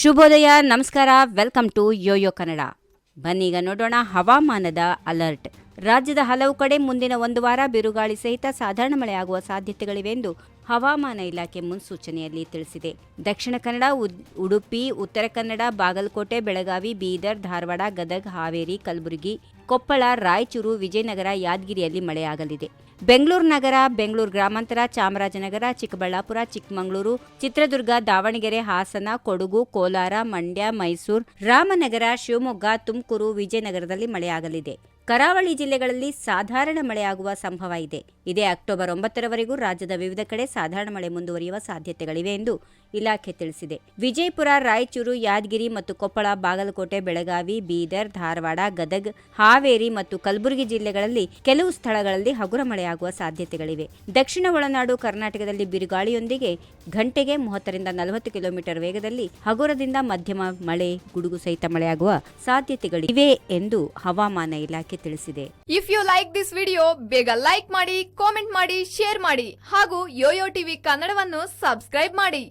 ಶುಭೋದಯ, ನಮಸ್ಕಾರ, welcome to Yoyo Kannada. ಬನ್ನೀಗ ನೋಡೋಣ ಹವಾಮಾನದ ಅಲರ್ಟ್. ರಾಜ್ಯದ ಹಲವು ಕಡೆ ಮುಂದಿನ ಒಂದು ವಾರ ಬಿರುಗಾಳಿ ಸಹಿತ ಸಾಧಾರಣ ಮಳೆಯಾಗುವ ಸಾಧ್ಯತೆಗಳಿವೆ ಎಂದು ಹವಾಮಾನ ಇಲಾಖೆ ಮುನ್ಸೂಚನೆಯಲ್ಲಿ ತಿಳಿಸಿದೆ. ದಕ್ಷಿಣ ಕನ್ನಡ ಉಡುಪಿ, ಉತ್ತರ ಕನ್ನಡ, ಬಾಗಲಕೋಟೆ, ಬೆಳಗಾವಿ, ಬೀದರ್, ಧಾರವಾಡ, ಗದಗ, ಹಾವೇರಿ, ಕಲಬುರಗಿ ಕೊಪ್ಪಳ, ರಾಯಚೂರು, ವಿಜಯನಗರ ಯಾದಗಿರಿಯಲ್ಲಿ ಮಳೆಯಾಗಲಿದೆ. ಬೆಂಗಳೂರು ನಗರ, ಬೆಂಗಳೂರು ಗ್ರಾಮಾಂತರ, ಚಾಮರಾಜನಗರ, ಚಿಕ್ಕಬಳ್ಳಾಪುರ, ಚಿಕ್ಕಮಗಳೂರು, ಚಿತ್ರದುರ್ಗ, ದಾವಣಗೆರೆ, ಹಾಸನ, ಕೊಡಗು, ಕೋಲಾರ, ಮಂಡ್ಯ, ಮೈಸೂರು, ರಾಮನಗರ, ಶಿವಮೊಗ್ಗ, ತುಮಕೂರು, ವಿಜಯನಗರದಲ್ಲಿ ಮಳೆಯಾಗಲಿದೆ. ಕರಾವಳಿ ಜಿಲ್ಲೆಗಳಲ್ಲಿ ಸಾಧಾರಣ ಮಳೆಯಾಗುವ ಸಂಭವ ಇದೆ. ಇದೇ ಅಕ್ಟೋಬರ್ ಒಂಬತ್ತರವರೆಗೂ ರಾಜ್ಯದ ವಿವಿಧ ಕಡೆ ಸಾಧಾರಣ ಮಳೆ ಮುಂದುವರಿಯುವ ಸಾಧ್ಯತೆಗಳಿವೆ ಎಂದು ಇಲಾಖೆ ತಿಳಿಸಿದೆ. ವಿಜಯಪುರ, ರಾಯಚೂರು, ಯಾದಗಿರಿ ಮತ್ತು ಕೊಪ್ಪಳ, ಬಾಗಲಕೋಟೆ, ಬೆಳಗಾವಿ, ಬೀದರ್, ಧಾರವಾಡ, ಗದಗ್ ಹಾವೇರಿ ಮತ್ತು ಕಲಬುರಗಿ ಜಿಲ್ಲೆಗಳಲ್ಲಿ ಕೆಲವು ಸ್ಥಳಗಳಲ್ಲಿ ಹಗುರ ಮಳೆಯಾಗುವ ಸಾಧ್ಯತೆಗಳಿವೆ. ದಕ್ಷಿಣ ಒಳನಾಡು ಕರ್ನಾಟಕದಲ್ಲಿ ಬಿರುಗಾಳಿಯೊಂದಿಗೆ ಗಂಟೆಗೆ ಮೂವತ್ತರಿಂದ ನಲವತ್ತು ಕಿಲೋಮೀಟರ್ ವೇಗದಲ್ಲಿ ಹಗುರದಿಂದ ಮಧ್ಯಮ ಮಳೆ, ಗುಡುಗು ಸಹಿತ ಮಳೆಯಾಗುವ ಸಾಧ್ಯತೆಗಳಿವೆ ಎಂದು ಹವಾಮಾನ ಇಲಾಖೆ ತಿಳಿಸಿದೆ. If you like this video ಬೇಗ ಲೈಕ್ ಮಾಡಿ ಕಾಮೆಂಟ್ ಮಾಡಿ ಶೇರ್ ಮಾಡಿ ಹಾಗೂ ಯೋಯೋ ಟಿವಿ ಕನ್ನಡವನ್ನು ಸಬ್ಸ್ಕ್ರೈಬ್ ಮಾಡಿ.